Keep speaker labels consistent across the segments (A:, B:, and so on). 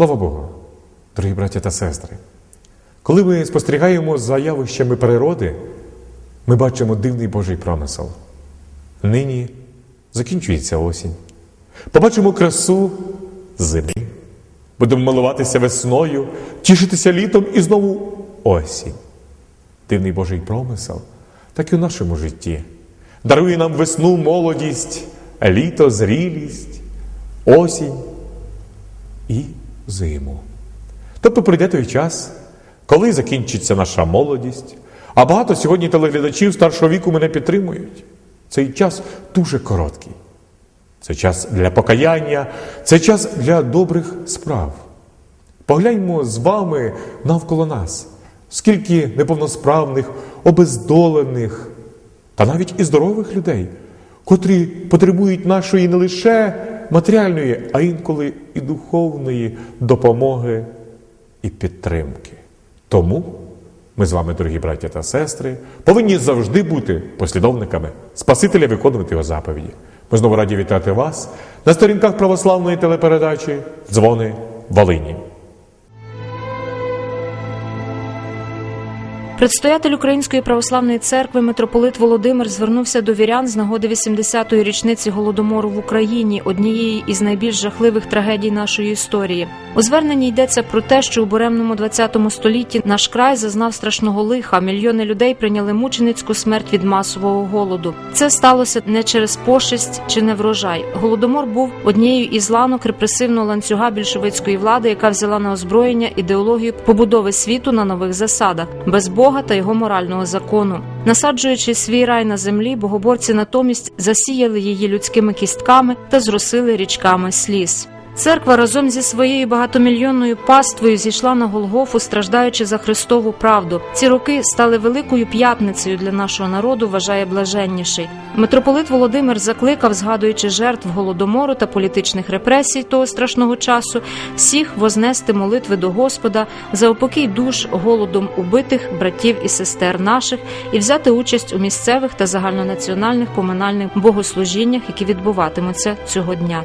A: Слава Богу, дорогі браття та сестри. Коли ми спостерігаємо за явищами природи, ми бачимо дивний Божий промисел. Нині закінчується осінь. Побачимо красу зими. Будемо милуватися весною, тішитися літом і знову осінь. Дивний Божий промисел, так і у нашому житті. Дарує нам весну молодість, літо зрілість, осінь і зиму. Тобто прийде той час, коли закінчиться наша молодість, а багато сьогодні телеглядачів старшого віку мене підтримують. Цей час дуже короткий. Це час для покаяння, це час для добрих справ. Погляньмо з вами навколо нас, скільки неповносправних, обездолених та навіть і здорових людей, котрі потребують нашої не лише матеріальної, а інколи і духовної допомоги і підтримки. Тому ми з вами, дорогі браття та сестри, повинні завжди бути послідовниками Спасителя виконувати його заповіді. Ми знову раді вітати вас на сторінках православної телепередачі Дзвони Волині.
B: Предстоятель Української православної церкви митрополит Володимир звернувся до вірян з нагоди 80-ї річниці голодомору в Україні, однієї із найбільш жахливих трагедій нашої історії. У зверненні йдеться про те, що у буремному 20 столітті наш край зазнав страшного лиха. Мільйони людей прийняли мученицьку смерть від масового голоду. Це сталося не через пошесть чи неврожай. Голодомор був однією із ланок репресивного ланцюга більшовицької влади, яка взяла на озброєння ідеологію побудови світу на нових засадах, без Бога та його морального закону. Насаджуючи свій рай на землі, богоборці натомість засіяли її людськими кістками та зросили річками сліз. Церква разом зі своєю багатомільйонною паствою зійшла на Голгофу, страждаючи за Христову правду. Ці роки стали великою п'ятницею для нашого народу, вважає блаженніший. Митрополит Володимир закликав, згадуючи жертв голодомору та політичних репресій того страшного часу, всіх вознести молитви до Господа за упокій душ голодом убитих братів і сестер наших і взяти участь у місцевих та загальнонаціональних поминальних богослужіннях, які відбуватимуться цього дня.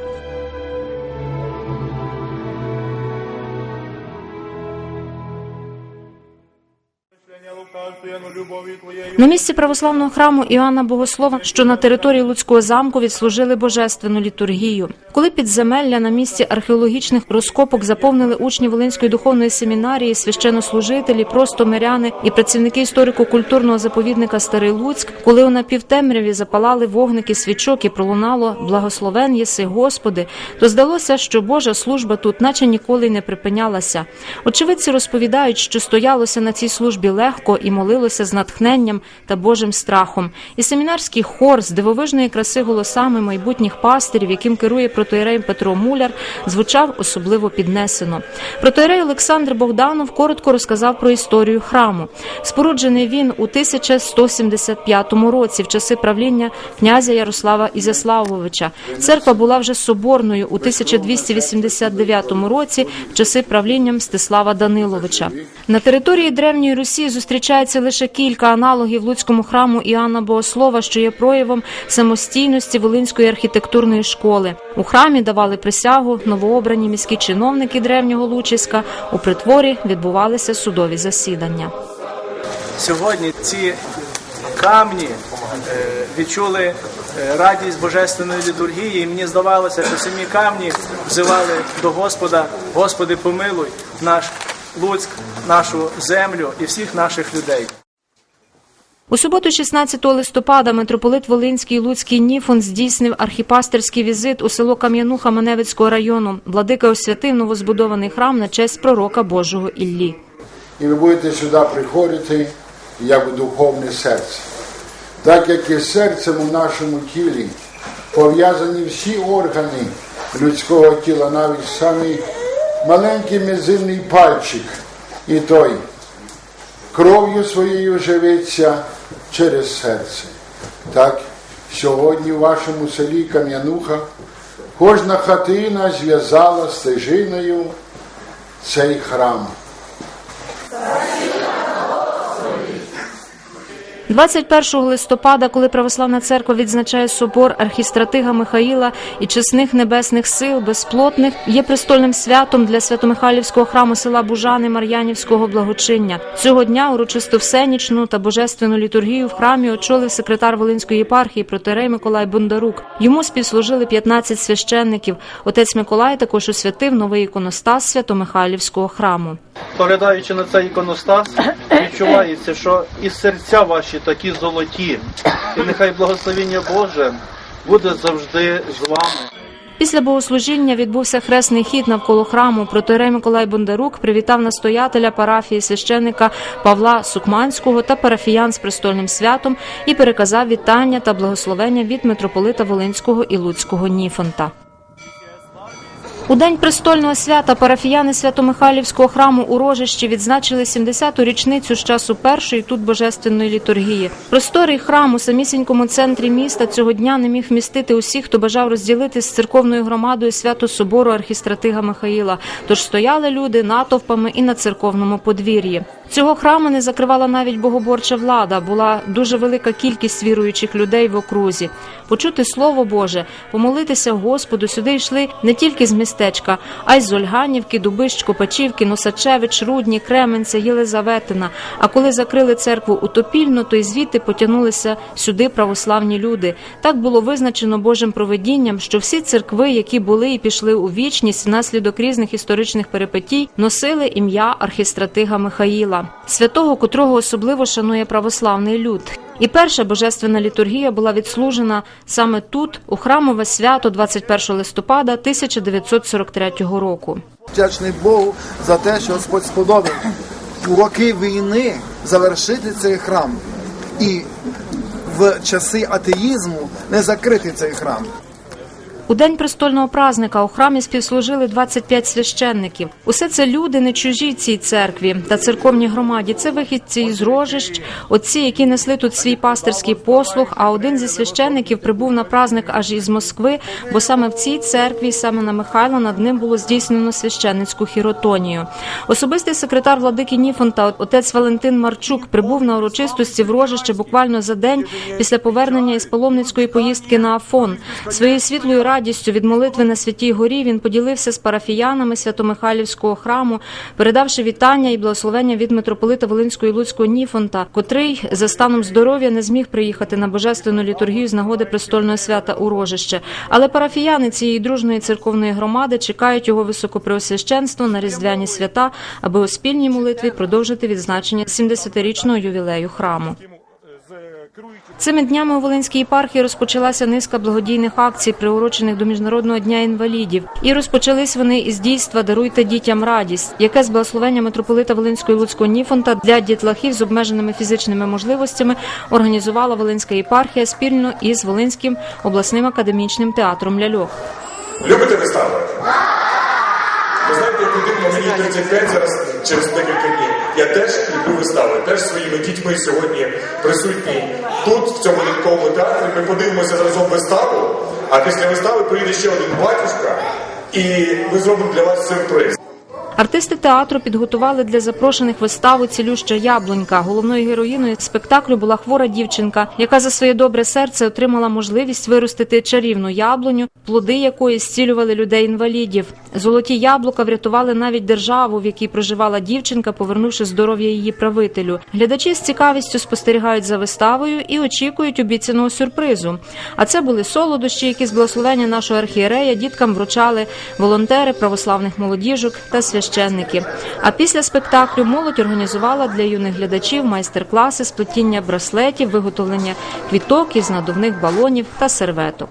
B: На місці православного храму Іоанна Богослова, що на території Луцького замку відслужили божественну літургію. Коли підземелля на місці археологічних розкопок заповнили учні Волинської духовної семінарії, священнослужителі, просто миряни і працівники історико-культурного заповідника Старий Луцьк, коли у напівтемряві запалали вогники свічок і пролунало благословен єси Господи, то здалося, що Божа служба тут, наче ніколи не припинялася. Очевидці розповідають, що стоялося на цій службі легко і молилося з натхненням та Божим страхом. І семінарський хор з дивовижної краси голосами майбутніх пастирів, яким керує протоєрей Петро Муляр, звучав особливо піднесено. Протоєрей Олександр Богданов коротко розказав про історію храму. Споруджений він у 1175 році, в часи правління князя Ярослава Ізяславовича. Церква була вже соборною у 1289 році, в часи правління Мстислава Даниловича. На території древньої Русі зустрічається лише кілька аналогів Луцькому храму Іоанна Богослова, що є проявом самостійності Волинської архітектурної школи. У храмі давали присягу новообрані міські чиновники древнього Лучиська. У притворі відбувалися судові засідання.
C: Сьогодні ці камні е, відчули е, радість божественної літургії, і мені здавалося, що самі камні взивали до Господа, Господи, помилуй наш Луцьк, нашу землю і всіх наших людей.
B: У суботу, 16 листопада, митрополит Волинський Луцький Ніфон здійснив архіпастерський візит у село Кам'януха Маневицького району. Владика освятив новозбудований храм на честь пророка Божого Іллі.
D: І ви будете сюди приходити як духовне серце. Так як і серцем у нашому тілі пов'язані всі органи людського тіла, навіть самий маленький мізинний пальчик, і той кров'ю своєю живиться через серце. Так, сьогодні в вашому селі Кам'януха кожна хатина зв'язала стежиною цей храм.
B: 21 листопада, коли православна церква відзначає собор архістратига Михаїла і чесних небесних сил безплотних, є престольним святом для Свято-Михайлівського храму села Бужани Мар'янівського благочиння. Цього дня урочисту всенічну та божественну літургію в храмі очолив секретар Волинської єпархії протерей Миколай Бондарук. Йому співслужили 15 священників. Отець Миколай також освятив новий іконостас Свято-Михайлівського храму.
E: Поглядаючи на цей іконостас, відчувається, що і серця ваші такі золоті, і нехай благословіння Боже буде завжди з вами.
B: Після богослужіння відбувся хресний хід навколо храму. Протерей Миколай Бондарук привітав настоятеля парафії священика Павла Сукманського та парафіян з престольним святом і переказав вітання та благословення від митрополита Волинського і Луцького Ніфонта. У день престольного свята парафіяни Свято-Михайлівського храму у Рожищі відзначили 70-ту річницю з часу першої тут божественної літургії. Просторий храм у самісінькому центрі міста цього дня не міг вмістити усіх, хто бажав розділити з церковною громадою свято собору архістратига Михаїла. Тож стояли люди натовпами і на церковному подвір'ї. Цього храму не закривала навіть богоборча влада. Була дуже велика кількість віруючих людей в окрузі. Почути слово Боже, помолитися Господу. Сюди йшли не тільки з містечка, а й з Ольганівки, Дубищ, Копачівки, Носачевич, Рудні, Кременця, Єлизаветина. А коли закрили церкву у Топільну, то й звідти потягнулися сюди православні люди. Так було визначено Божим провидінням, що всі церкви, які були і пішли у вічність внаслідок різних історичних перипетій, носили ім'я архістратига Михаїла, святого, котрого особливо шанує православний люд. І перша божественна літургія була відслужена саме тут, у храмове свято 21 листопада 1943 року.
F: вдячний Богу за те, що Господь сподобав у роки війни завершити цей храм і в часи атеїзму не закрити цей храм.
B: У день престольного празника у храмі співслужили 25 священників. Усе це люди не чужі цій церкві та церковній громаді. Це вихідці із рожищ, отці, які несли тут свій пастирський послуг. А один зі священників прибув на праздник аж із Москви, бо саме в цій церкві, саме на Михайла, над ним було здійснено священницьку хіротонію. Особистий секретар владики Ніфонта, отець Валентин Марчук, прибув на урочистості в рожище буквально за день після повернення із паломницької поїздки на Афон. Своєю світлою радістю від молитви на святій горі він поділився з парафіянами Свято-Михайлівського храму, передавши вітання і благословення від митрополита Волинського і Луцького Ніфонта, котрий за станом здоров'я не зміг приїхати на божественну літургію з нагоди престольного свята у Рожище. Але парафіяни цієї дружної церковної громади чекають його високопреосвященство на різдвяні свята, аби у спільній молитві продовжити відзначення 70-річного ювілею храму. Цими днями у Волинській єпархії розпочалася низка благодійних акцій, приурочених до Міжнародного дня інвалідів. І розпочались вони із дійства Даруйте дітям радість, яке з благословення митрополита Волинського Луцького Ніфонта для дітлахів з обмеженими фізичними можливостями організувала Волинська єпархія спільно із Волинським обласним академічним театром Ляльох.
A: Любите вистави? Ви знаєте, як дитина мені 35 зараз через декілька днів. Я теж люблю вистави, теж своїми дітьми сьогодні присутні тут, в цьому літковому театрі. Ми подивимося разом виставу, а після вистави приїде ще один батюшка, і ми зробимо для вас сюрприз.
B: Артисти театру підготували для запрошених виставу Цілюща яблунька. Головною героїною спектаклю була хвора дівчинка, яка за своє добре серце отримала можливість виростити чарівну яблуню, плоди якої зцілювали людей-інвалідів. Золоті яблука врятували навіть державу, в якій проживала дівчинка, повернувши здоров'я її правителю. Глядачі з цікавістю спостерігають за виставою і очікують обіцяного сюрпризу. А це були солодощі, які з благословення нашого архієрея діткам вручали волонтери православних молодіжок та священники. А після спектаклю молодь організувала для юних глядачів майстер-класи з плетіння браслетів, виготовлення квіток із надувних балонів та серветок.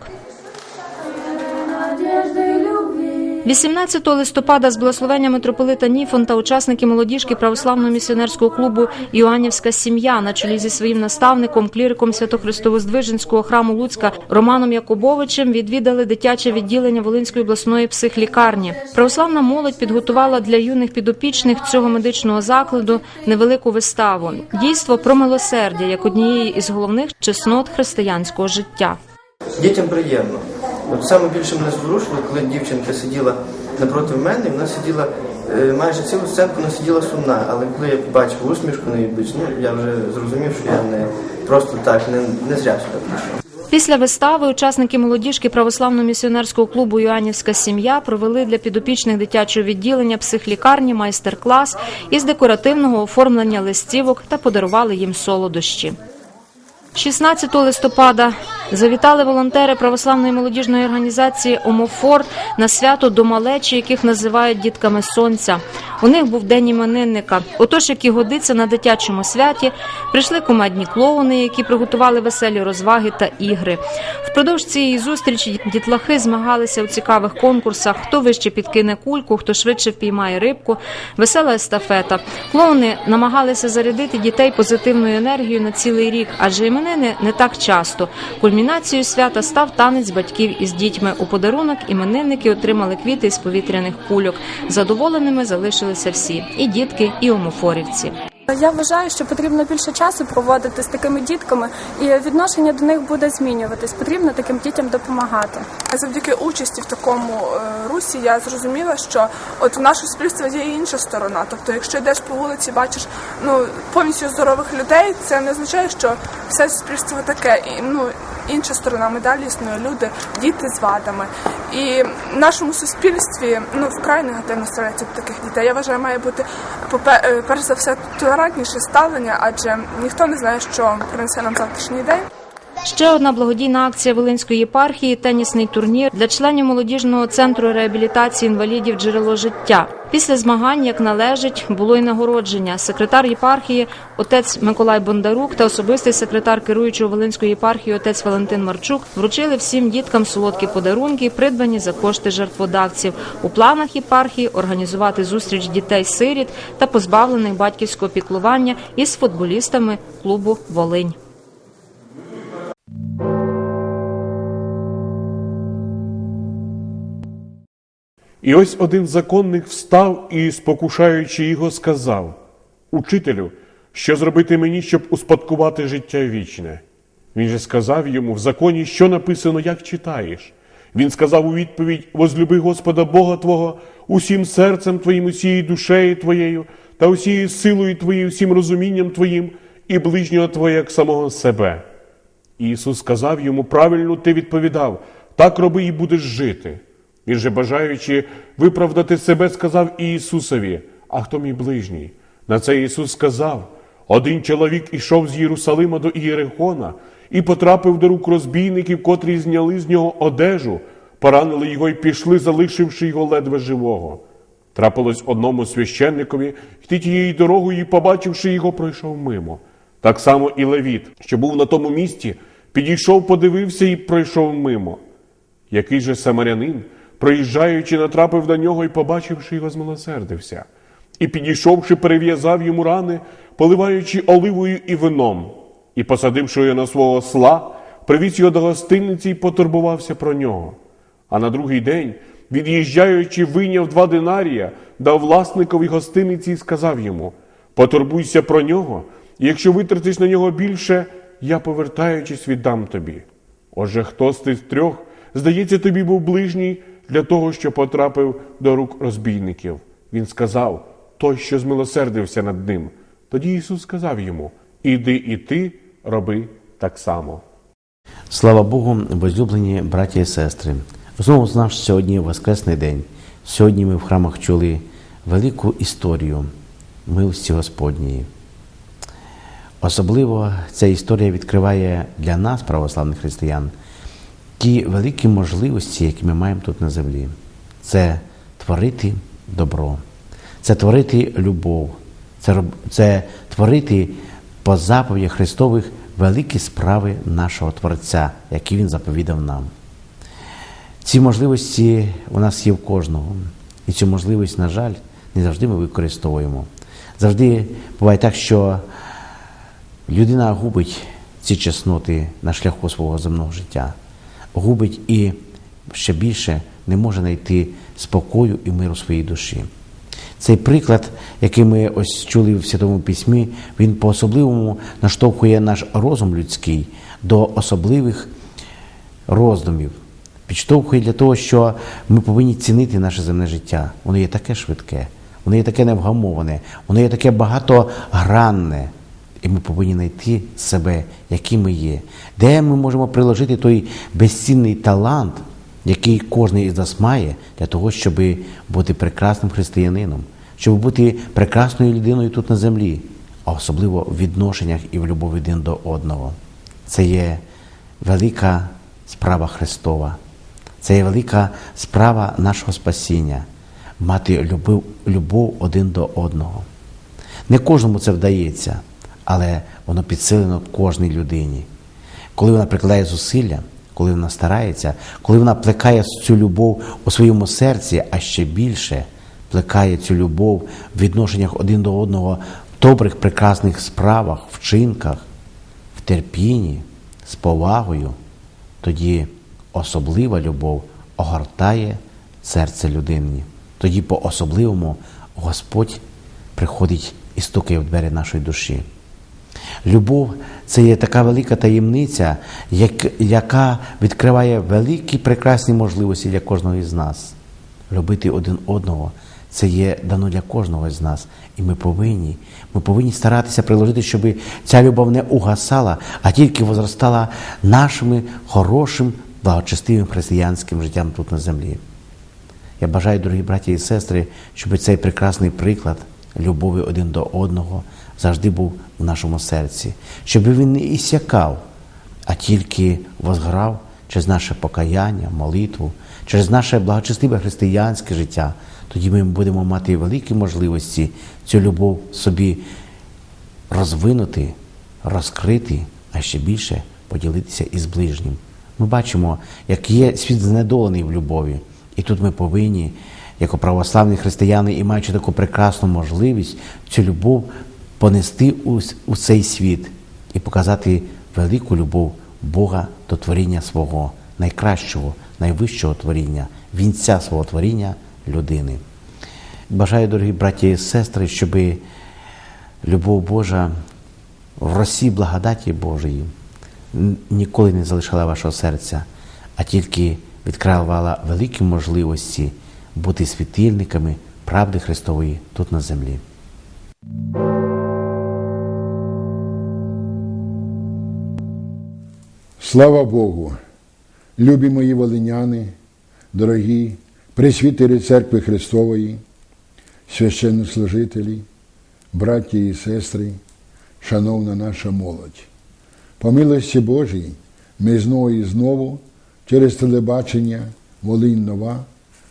B: 18 листопада з благословення митрополита Ніфонта учасники молодіжки православного місіонерського клубу Іоаннівська сім'я на чолі зі своїм наставником, кліриком Свято-Христовоздвиженського храму Луцька Романом Якубовичем відвідали дитяче відділення Волинської обласної психлікарні. Православна молодь підготувала для юних підопічних цього медичного закладу невелику виставу дійство про милосердя як однієї із головних чеснот християнського життя.
G: Дітям приємно. От саме більше мене зворушило, коли дівчинка сиділа напроти мене, вона сиділа Е, Майже цілу сценку не сиділа сумна, але коли я побачив усмішку на її обличчі, ну, я вже зрозумів, що я не просто так не, не зря сюди прийшов.
B: Після вистави учасники молодіжки православно-місіонерського клубу Юанівська сім'я провели для підопічних дитячого відділення психлікарні майстер-клас із декоративного оформлення листівок та подарували їм солодощі. 16 листопада завітали волонтери православної молодіжної організації Омофор на свято до малечі, яких називають дітками сонця. У них був день іменинника. Отож, як і годиться на дитячому святі, прийшли командні клоуни, які приготували веселі розваги та ігри. Впродовж цієї зустрічі дітлахи змагалися у цікавих конкурсах: хто вище підкине кульку, хто швидше впіймає рибку, весела естафета. Клоуни намагалися зарядити дітей позитивною енергією на цілий рік, адже іменини не так часто. Кульмінацією свята став танець батьків із дітьми. У подарунок іменинники отримали квіти із повітряних кульок. Задоволеними залишилися всі і дітки, і омофорівці.
H: Я вважаю, що потрібно більше часу проводити з такими дітками, і відношення до них буде змінюватись. Потрібно таким дітям допомагати.
I: Завдяки участі в такому е, русі я зрозуміла, що от в нашому суспільстві є і інша сторона. Тобто, якщо йдеш по вулиці, бачиш ну повністю здорових людей, це не означає, що все суспільство таке. І ну інша сторона медалі існує люди, діти з вадами. І в нашому суспільстві ну вкрай негативно ставляться до таких дітей. Я вважаю, має бути е, перш за все толерантніше ставлення, адже ніхто не знає, що принесе нам завтрашній день.
B: Ще одна благодійна акція Волинської єпархії тенісний турнір для членів молодіжного центру реабілітації інвалідів джерело життя. Після змагань, як належить, було й нагородження. Секретар єпархії отець Миколай Бондарук та особистий секретар керуючого Волинської єпархії отець Валентин Марчук вручили всім діткам солодкі подарунки, придбані за кошти жертводавців. У планах єпархії організувати зустріч дітей-сиріт та позбавлених батьківського піклування із футболістами клубу Волинь.
J: І ось один законник встав і, спокушаючи його, сказав: Учителю, що зробити мені, щоб успадкувати життя вічне? Він же сказав йому в законі, що написано, як читаєш. Він сказав у відповідь: Возлюби Господа Бога Твого усім серцем Твоїм, усією душею Твоєю та усією силою Твоєю, всім розумінням Твоїм і ближнього Твого як самого себе. І Ісус сказав йому, правильно ти відповідав, так роби і будеш жити. Він же, бажаючи виправдати себе, сказав Ісусові, а хто мій ближній? На це Ісус сказав: один чоловік ішов з Єрусалима до Ієрихона і потрапив до рук розбійників, котрі зняли з нього одежу, поранили його і пішли, залишивши його ледве живого. Трапилось одному священникові, йти тією дорогою, і, побачивши його, пройшов мимо. Так само і Левіт, що був на тому місці, підійшов, подивився і пройшов мимо. Який же самарянин, проїжджаючи, натрапив на нього і, побачивши його, змилосердився, і, підійшовши, перев'язав йому рани, поливаючи оливою і вином, і, посадивши його на свого осла, привіз його до гостиниці і потурбувався про нього. А на другий день, від'їжджаючи, вийняв два динарія, дав власникові гостиниці і сказав йому: Потурбуйся про нього, і якщо витратиш на нього більше, я, повертаючись, віддам тобі. Отже, хто з тих трьох, здається, тобі був ближній для того, що потрапив до рук розбійників. Він сказав: той, що змилосердився над ним. Тоді Ісус сказав йому: Іди і ти роби так само.
K: Слава Богу, возлюблені браті і сестри. Знову з наш сьогодні Воскресний день. Сьогодні ми в храмах чули велику історію милості Господньої. Особливо ця історія відкриває для нас, православних християн, ті великі можливості, які ми маємо тут на землі. Це творити добро, це творити любов, це, це творити по заповідях Христових великі справи нашого Творця, які Він заповідав нам. Ці можливості у нас є в кожного. І цю можливість, на жаль, не завжди ми використовуємо. Завжди буває так, що людина губить ці чесноти на шляху свого земного життя, губить і ще більше не може знайти спокою і миру своїй душі. Цей приклад, який ми ось чули в Святому Письмі, він по-особливому наштовхує наш розум людський до особливих роздумів, підштовхує для того, що ми повинні цінити наше земне життя. Воно є таке швидке, воно є таке невгамоване, воно є таке багатогранне. І ми повинні знайти себе, які ми є, де ми можемо приложити той безцінний талант, який кожен із нас має, для того, щоб бути прекрасним християнином, щоб бути прекрасною людиною тут на землі, а особливо в відношеннях і в любові один до одного. Це є велика справа Христова. Це є велика справа нашого спасіння мати любов, любов один до одного. Не кожному це вдається, але воно підсилено кожній людині. Коли вона прикладає зусилля, коли вона старається, коли вона плекає цю любов у своєму серці, а ще більше плекає цю любов в відношеннях один до одного в добрих, прекрасних справах, вчинках, в терпінні, з повагою, тоді особлива любов огортає серце людини. Тоді по-особливому Господь приходить і стукає в двері нашої душі. Любов це є така велика таємниця, як, яка відкриває великі прекрасні можливості для кожного із нас. Любити один одного це є дано для кожного з нас. І ми повинні, ми повинні старатися приложити, щоб ця любов не угасала, а тільки возростала нашим хорошим, благочестивим християнським життям тут на землі. Я бажаю, дорогі браті і сестри, щоб цей прекрасний приклад любові один до одного завжди був в нашому серці, щоб він не ісякав, а тільки возграв через наше покаяння, молитву, через наше благочестиве християнське життя. Тоді ми будемо мати великі можливості цю любов собі розвинути, розкрити, а ще більше поділитися із ближнім. Ми бачимо, як є світ знедолений в любові. І тут ми повинні, як православні християни, і маючи таку прекрасну можливість, цю любов понести у, цей світ і показати велику любов Бога до творіння свого, найкращого, найвищого творіння, вінця свого творіння людини. Бажаю, дорогі браті і сестри, щоб любов Божа в росі благодаті Божої ніколи не залишала вашого серця, а тільки відкривала великі можливості бути світильниками правди Христової тут на землі.
D: Слава Богу! Любі мої волиняни, дорогі присвітери Церкви Христової, священнослужителі, браті і сестри, шановна наша молодь. По милості Божій, ми знову і знову через телебачення Волинь Нова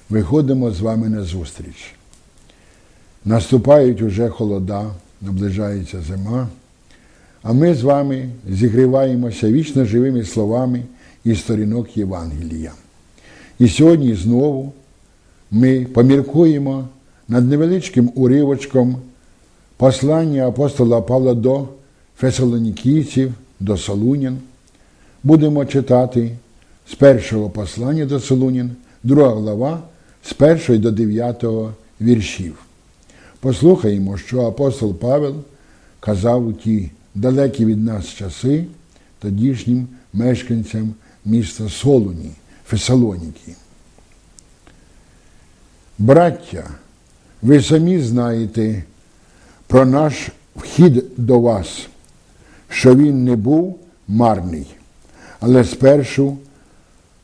D: виходимо з вами на зустріч. Наступають уже холода, наближається зима, а ми з вами зігріваємося вічно живими словами із сторінок Євангелія. І сьогодні знову ми поміркуємо над невеличким уривочком послання апостола Павла до Фесалонікійців, до Солунян. Будемо читати з першого послання до Солунян, друга глава, з першої до дев'ятого віршів. Послухаємо, що апостол Павел казав у ті далекі від нас часи тодішнім мешканцям міста Солуні, Фесалоніки. Браття, ви самі знаєте про наш вхід до вас, що він не був марний, але спершу,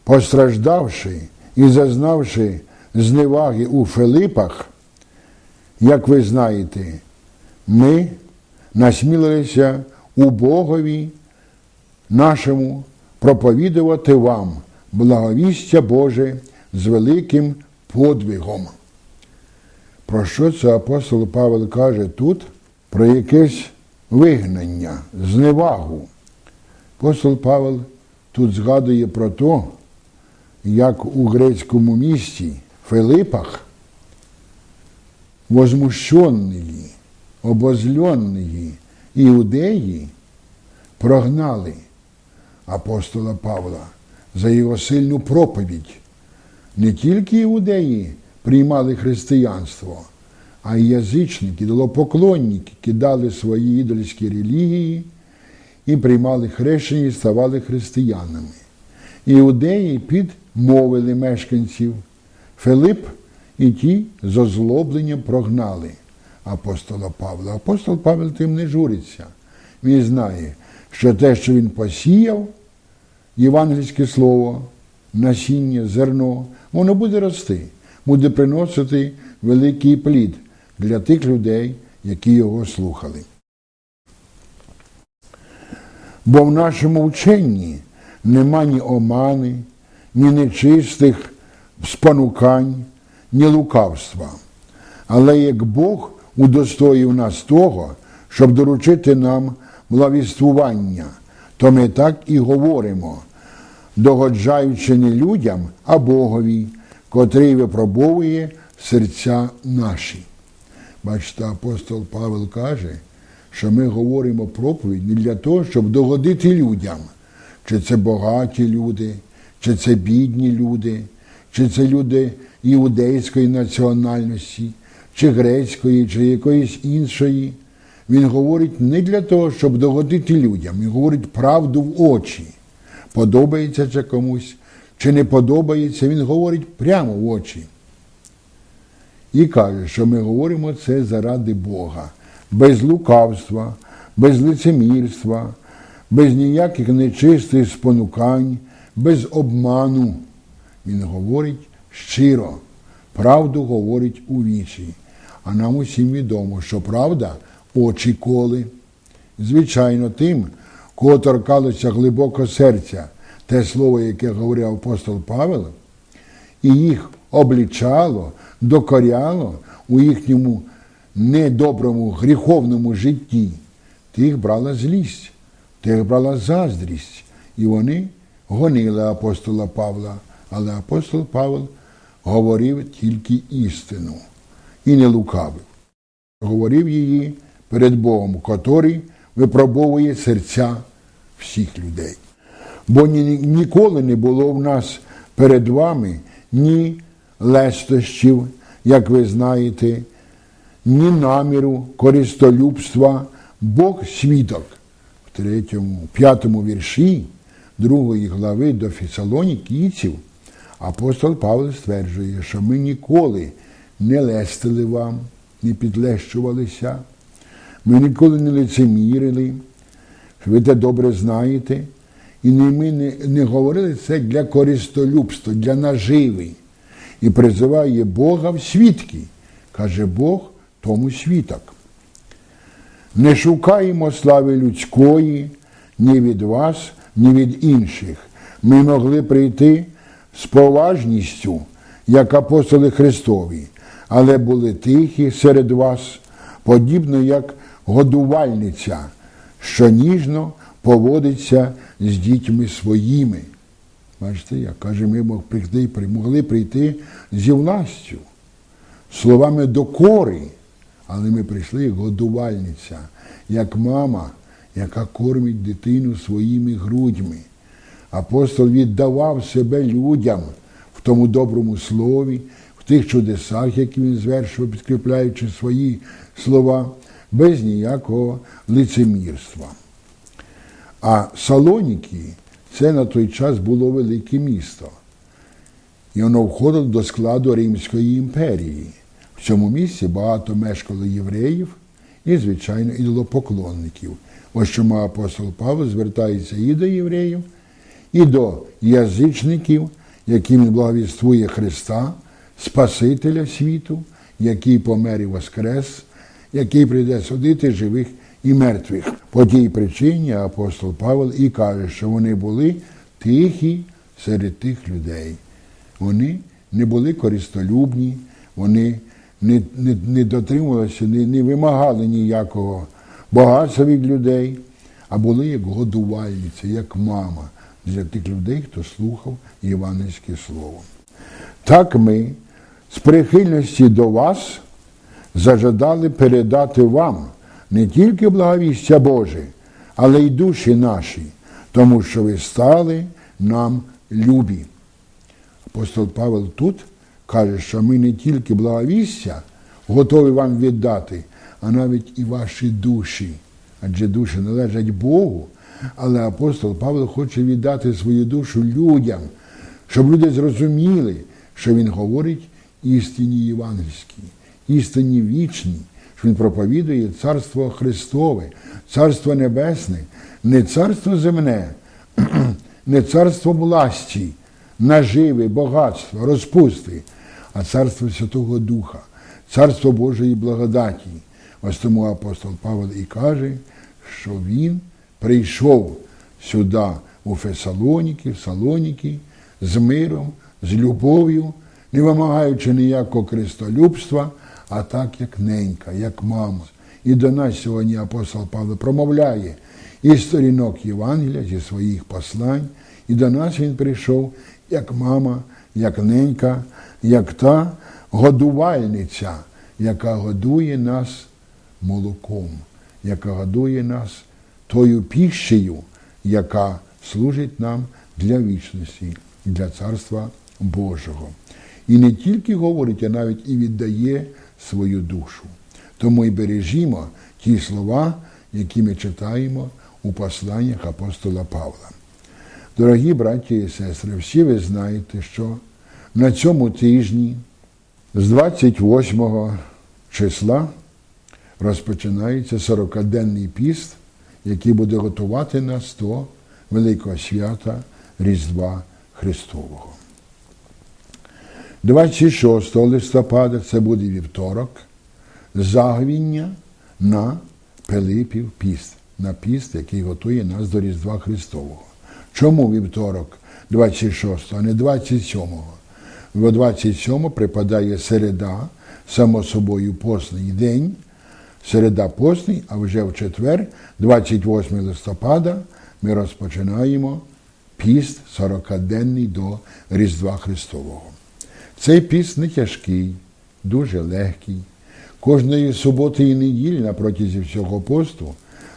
D: постраждавши і зазнавши зневаги у Филипах, як ви знаєте, ми насмілилися у Богові нашому проповідувати вам благовістя Боже з великим подвигом. Про що це апостол Павел каже тут? Про якесь вигнання, зневагу. Апостол Павел тут згадує про те, як у грецькому місті Филипах возмущенні, обозльонні іудеї прогнали апостола Павла за його сильну проповідь. Не тільки іудеї приймали християнство, а й язичники, долопоклонники кидали свої ідольські релігії і приймали хрещення і ставали християнами. Іудеї підмовили мешканців. Филип і ті з озлобленням прогнали апостола Павла. Апостол Павел тим не журиться. Він знає, що те, що він посіяв, євангельське слово, насіння, зерно, воно буде рости, буде приносити великий плід для тих людей, які його слухали. Бо в нашому вченні нема ні омани, ні нечистих спонукань, ні лукавства. Але як Бог удостоїв нас того, щоб доручити нам благовіствування, то ми так і говоримо, догоджаючи не людям, а Богові, котрий випробовує серця наші. Бачите, апостол Павел каже, що ми говоримо проповідь не для того, щоб догодити людям, чи це багаті люди, чи це бідні люди, чи це люди іудейської національності, чи грецької, чи якоїсь іншої. Він говорить не для того, щоб догодити людям, він говорить правду в очі. Подобається це комусь, чи не подобається, він говорить прямо в очі. І каже, що ми говоримо це заради Бога, без лукавства, без лицемірства, без ніяких нечистих спонукань, без обману. Він говорить щиро, правду говорить у вічі. А нам усім відомо, що правда очі коли. Звичайно, тим, кого торкалося глибоко серця, те слово, яке говорив апостол Павел, і їх облічало, докоряло у їхньому недоброму, гріховному житті, тих брала злість, тих брала заздрість, і вони гонили апостола Павла. Але апостол Павел говорив тільки істину і не лукавив. Говорив її перед Богом, котрий випробовує серця всіх людей. Бо ні, ніколи не було в нас перед вами ні лестощів, як ви знаєте, ні наміру користолюбства, Бог свідок в третьому, п'ятому вірші другої глави до Фесалонікійців апостол Павло стверджує, що ми ніколи не лестили вам, не підлещувалися, ми ніколи не лицемірили, ви те добре знаєте. І ми не, не говорили це для користолюбства, для наживи. І призиває Бога в свідки. Каже Бог тому свідок. Не шукаємо слави людської ні від вас, ні від інших. Ми могли прийти з поважністю, як апостоли Христові, але були тихі серед вас, подібно як годувальниця, що ніжно поводиться з дітьми своїми. Бачите, як каже, ми могли прийти зі властю, словами докори, але ми прийшли годувальниця, як мама, яка кормить дитину своїми грудьми. Апостол віддавав себе людям в тому доброму слові, тих чудесах, які він звершував, підкріпляючи свої слова, без ніякого лицемірства. А Салоніки це на той час було велике місто. І воно входило до складу Римської імперії. В цьому місці багато мешкало євреїв і, звичайно, ідолопоклонників. Ось чому апостол Павло звертається і до євреїв, і до язичників, яким він благовіствує Христа, Спасителя світу, який помер і воскрес, який прийде судити живих і мертвих. По тій причині апостол Павел і каже, що вони були тихі серед тих людей. Вони не були користолюбні, вони не не, не дотримувалися, не, не вимагали ніякого багатства від людей, а були як годувальниці, як мама для тих людей, хто слухав євангельське слово. Так ми з прихильності до вас зажадали передати вам не тільки благовістя Боже, але й душі наші, тому що ви стали нам любі. Апостол Павел тут каже, що ми не тільки благовістя готові вам віддати, а навіть і ваші душі. Адже душі належать Богу. Але апостол Павло хоче віддати свою душу людям, щоб люди зрозуміли, що він говорить істині євангельській, істині вічній, що він проповідує царство Христове, царство небесне, не царство земне, не царство власті, наживи, багатства, розпусти, а царство Святого Духа, царство Божої благодаті. Ось тому апостол Павло і каже, що він прийшов сюди, у Фесалоніки, в Салоніки, з миром, з любов'ю, не вимагаючи ніякого крестолюбства, а так, як ненька, як мама. І до нас сьогодні апостол Павло промовляє із сторінок Євангелія, зі своїх послань, і до нас він прийшов як мама, як ненька, як та годувальниця, яка годує нас молоком, яка годує нас тою піщею, яка служить нам для вічності, для Царства Божого. І не тільки говорить, а навіть і віддає свою душу. Тому й бережімо ті слова, які ми читаємо у посланнях апостола Павла. Дорогі браті і сестри, всі ви знаєте, що на цьому тижні з 28 числа розпочинається 40-денний піст, який буде готувати нас до Великого свята Різдва Христового. 26 листопада це буде вівторок, загвіння на Пилипів піст, на піст, який готує нас до Різдва Христового. Чому вівторок 26, а не 27-го? Бо 27 припадає середа, само собою постний день, середа постний, а вже в четвер, 28 листопада, ми розпочинаємо піст 40-денний до Різдва Христового. Цей піст не тяжкий, дуже легкий. Кожної суботи і неділі на протязі всього посту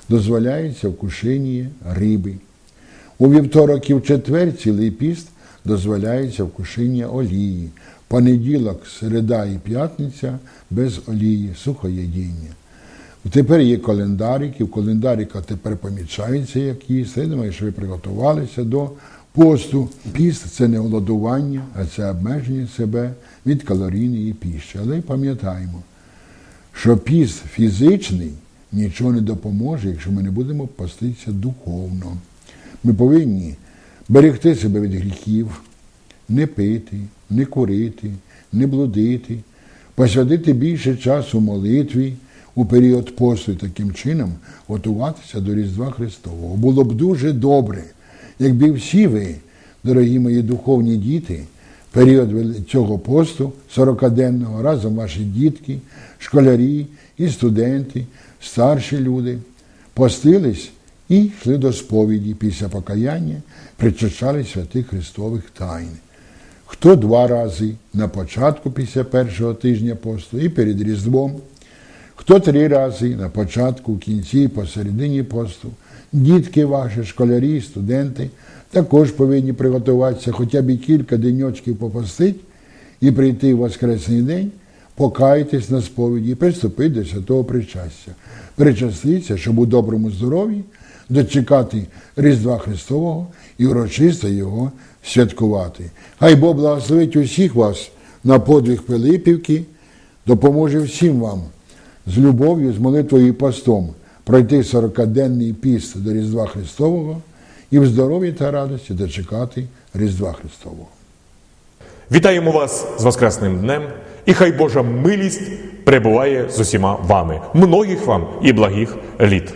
D: дозволяється вкушення риби. У вівторок і в четвер цілий піст дозволяється вкушення олії. Понеділок, середа і п'ятниця без олії, сухоєдіння. Тепер є календарики, в календариках тепер помічається, як їсти. Я думаю, що ви приготувалися до посту. Піст це не голодування, а це обмеження себе від калорійної піші. Але пам'ятаємо, що піст фізичний нічого не допоможе, якщо ми не будемо поститися духовно. Ми повинні берегти себе від гріхів, не пити, не курити, не блудити, посвятити більше часу молитві у період посту таким чином готуватися до Різдва Христового. Було б дуже добре, якби всі ви, дорогі мої духовні діти, період цього посту, 40-денного, разом ваші дітки, школярі і студенти, старші люди, постились і йшли до сповіді після покаяння, причащали святих Христових тайн. Хто два рази на початку після першого тижня посту і перед Різдвом, хто три рази на початку, в кінці і посередині посту. Дітки ваші, школярі, студенти також повинні приготуватися хоча б і кілька деньочків попостить і прийти в Воскресний день, покаятись на сповіді і приступити до святого причастя. Причаститися, щоб у доброму здоров'ї дочекати Різдва Христового і урочисто його святкувати. Хай Бог благословить усіх вас на подвиг Пилипівки, допоможе всім вам з любов'ю, з молитвою і постом пройти 40-денний піст до Різдва Христового і в здоров'ї та радості дочекати Різдва Христового.
A: Вітаємо вас з Воскресним днем, і хай Божа милість перебуває з усіма вами. Многих вам і благих літ.